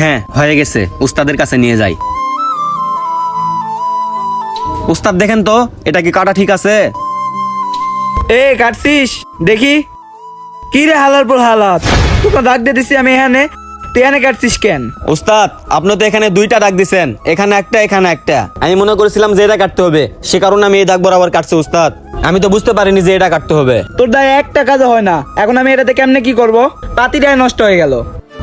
হ্যাঁ হয়ে গেছে। উস্তাদের কাছে নিয়ে যাই। উস্তাদ দেখেন তো এটা কি কাটা ঠিক আছে? এ কাটছিস? দেখি। কি রে হালার পর হালাত? তোকে ডাক দিয়ে দিছি আমি এখানে। তুই এখানে কাটছিস কেন? উস্তাদ আপনি তো এখানে দুইটা দাগ দিছেন। এখানে একটা এখানে একটা। আমি মনে করেছিলাম যে এটা কাটতে হবে। সে কারণে আমি এই দাগ বরাবর কাটছি উস্তাদ। আমি তো বুঝতে পারিনি যে এটা কাটতে হবে। তোর দায় একটা কাজ হয় না। এখন আমি এটাতে কেমনে কি করব? পাতিটাই নষ্ট হয়ে গেল।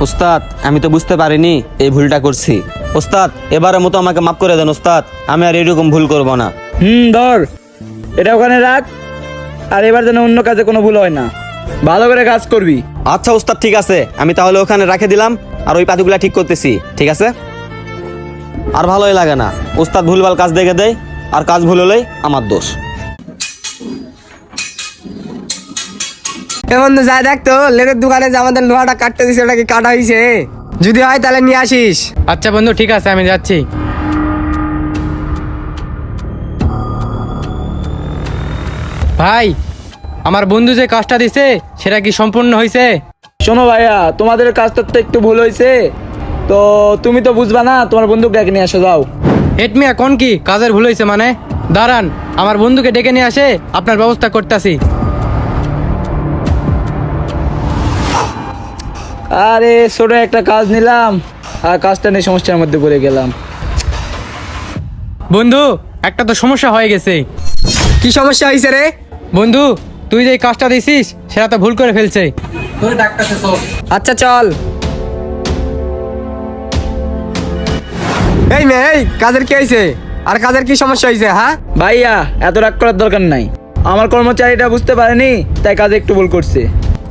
উস্তাদ আমি তো বুঝতে পারিনি এই ভুলটা করছি। ওস্তাদ এবারের মতো আমাকে মাফ করে দেন ওস্তাদ। আমি আর এরকম ভুল করব না। হুম ধর। এটা ওখানে রাখ। আর এবার যেন অন্য কাজে কোনো ভুল হয় না। ভালো করে কাজ করবি। আচ্ছা ওস্তাদ ঠিক আছে। আমি তাহলে ওখানে রাখে দিলাম। আর ওই পাতিগুলা ঠিক করতেছি ঠিক আছে? আর ভালোই লাগে না। ওস্তাদ ভুলভাল কাজ দেখে দেয়। আর কাজ ভুল হলেই আমার দোষ। এ বন্ধু যাই দেখ তো লেদের দোকানে যে আমাদের লোহাটা কাটতে দিছে ওটা কি কাটা হয়েছে যদি হয় তাহলে নিয়ে আসিস। আচ্ছা বন্ধু ঠিক আছে আমি যাচ্ছি। ভাই আমার বন্ধু যে কাজটা দিছে সেটা কি সম্পূর্ণ হয়েছে শোনো ভাইয়া তোমাদের কাজটা তো একটু ভুল হয়েছে তো তুমি তো বুঝবা না তোমার বন্ধুকে ডেকে নিয়ে আসো যাও। হেটমিয়া কোন কি? কাজের ভুল হয়েছে মানে? দাঁড়ান আমার বন্ধুকে ডেকে নিয়ে আসে আপনার ব্যবস্থা করতেছি। আরে ছোট একটা কাজ নিলাম। আর কাজটা নিয়ে সমস্যার মধ্যে পড়ে গেলাম। বন্ধু একটা তো সমস্যা হয়ে গেছে। কি সমস্যা হয়েছে রে? বন্ধু তুই যে কাজটা দিছিস সেটা তো ভুল করে ফেলছে। আচ্ছা চল। এই মেয়ে এই কাজের কি হয়েছে আর কাজের কি সমস্যা হয়েছে হ্যাঁ? ভাইয়া এত রাগ করার দরকার নাই। আমার কর্মচারীটা বুঝতে পারেনি তাই কাজে একটু ভুল করছে।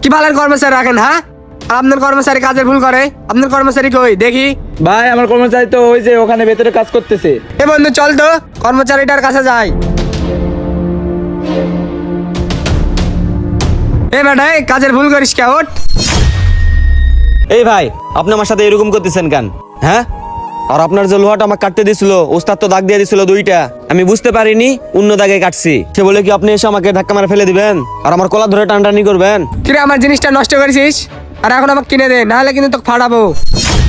কি ভালের কর্মচারী রাখেন হ্যাঁ? আপনার কর্মচারী কাজের ভুল করে আপনার কর্মচারী কই? দেখি। ভাই আমার কর্মচারী তো ওই যে ওখানে ভেতরে কাজ করতেছে। এ বন্ধু চল তো কর্মচারীটার কাছে যাই। এ এই কাজের ভুল করিস কে ওঠ। এই ভাই আপনি আমার সাথে এরকম করতেছেন কেন? হ্যাঁ? আর আপনার যে লোহাটা আমাকে কাটতে দিছিল ওস্তাদ তো দাগ দিয়ে দিছিল দুইটা। আমি বুঝতে পারিনি অন্য দাগে কাটছি। সে বলে কি আপনি এসে আমাকে ধাক্কা মারা ফেলে দিবেন? আর আমার কলা ধরে টানটানি করবেন? কিরে আমার জিনিসটা নষ্ট করেছিস? আর এখন আমাকে কিনে দে নাহলে কিন্তু তোকে ফাড়াবো।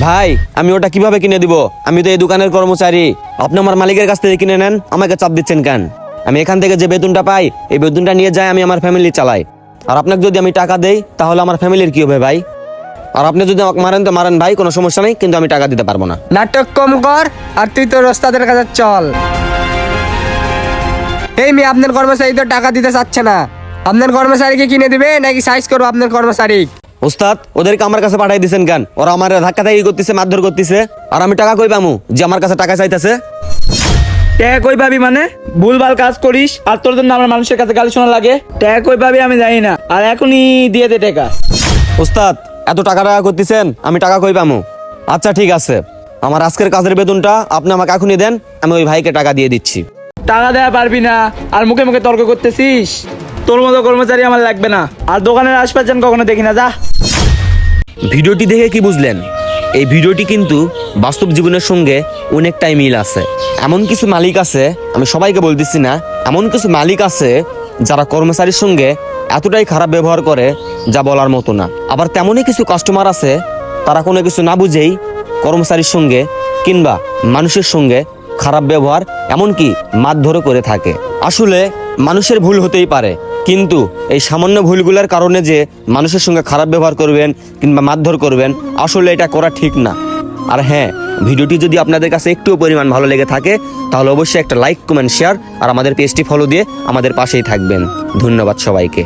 ভাই আমি ওটা কীভাবে কিনে দিব? আমি তো এই দোকানের কর্মচারী। আপনি আমার মালিকের কাছ থেকে কিনে নেন আমাকে চাপ দিচ্ছেন কেন? আমি এখান থেকে যে বেতনটা পাই এই বেতনটা নিয়ে যাই আমি আমার ফ্যামিলি চালাই। আর আপনাকে যদি আমি টাকা দেই তাহলে আমার ফ্যামিলির কি হবে ভাই? আর আপনি যদি আমাকে মারেন তো মারেন ভাই কোনো সমস্যা নেই কিন্তু আমি টাকা দিতে পারব না। নাটক কম কর আর তুই তোর ওস্তাদের কাছে চল। এই মেয়ে আপনার কর্মচারী তো টাকা দিতে চাচ্ছে না। আপনার কর্মচারীকে কিনে দিবে নাকি সাইজ করব আপনার কর্মচারী ওস্তাদ ওদেরকে আমার কাছে পাঠাই দিয়েছেন কেন? ওরা আমার ধাক্কা থাকি করতেছে মারধর করতেছে। আর আমি টাকা কই পামু? যে আমার কাছে টাকা চাইতেছে। ট্যাগ কই পাবি মানে? ভুলভাল কাজ করিস আর তোর জন্য আমার মানুষের কাছে গালি শোনা লাগে। ট্যাগ কই পাবি আমি জানি না আর এখনই দিয়ে দে টাকা। ওস্তাদ এত টাকা টাকা করতেছেন আমি টাকা কই পামু? আচ্ছা ঠিক আছে। আমার আজকের কাজের বেতনটা আপনি আমাকে এখনই দেন আমি ওই ভাইকে টাকা দিয়ে দিচ্ছি। টাকা দেওয়া পারবি না আর মুখে মুখে তর্ক করতেছিস? তোর মতো কর্মচারী আমার লাগবে না। আর দোকানের আশপাশ যেন কখনো দেখি না, যা। ভিডিওটি দেখে কি বুঝলেন? এই ভিডিওটি কিন্তু বাস্তব জীবনের সঙ্গে অনেকটাই মিল আছে। এমন কিছু মালিক আছে, আমি সবাইকে বলতেছি না, এমন কিছু মালিক আছে যারা কর্মচারীর সঙ্গে এতটাই খারাপ ব্যবহার করে যা বলার মতো না। আবার তেমনই কিছু কাস্টমার আছে, তারা কোনো কিছু না বুঝেই কর্মচারীর সঙ্গে কিংবা মানুষের সঙ্গে খারাপ ব্যবহার এমনকি মারধরও করে থাকে। আসলে মানুষের ভুল হতেই পারে কিন্তু এই সামান্য ভুলগুলোর কারণে যে মানুষের সঙ্গে খারাপ ব্যবহার করবেন কিংবা মারধর করবেন, আসলে এটা করা ঠিক না। আর হ্যাঁ ভিডিওটি যদি আপনাদের কাছে একটুও পরিমাণ ভালো লেগে থাকে, তাহলে অবশ্যই একটা লাইক, কমেন্ট, শেয়ার, আর আমাদের পেজটি ফলো দিয়ে আমাদের পাশেই থাকবেন। ধন্যবাদ সবাইকে।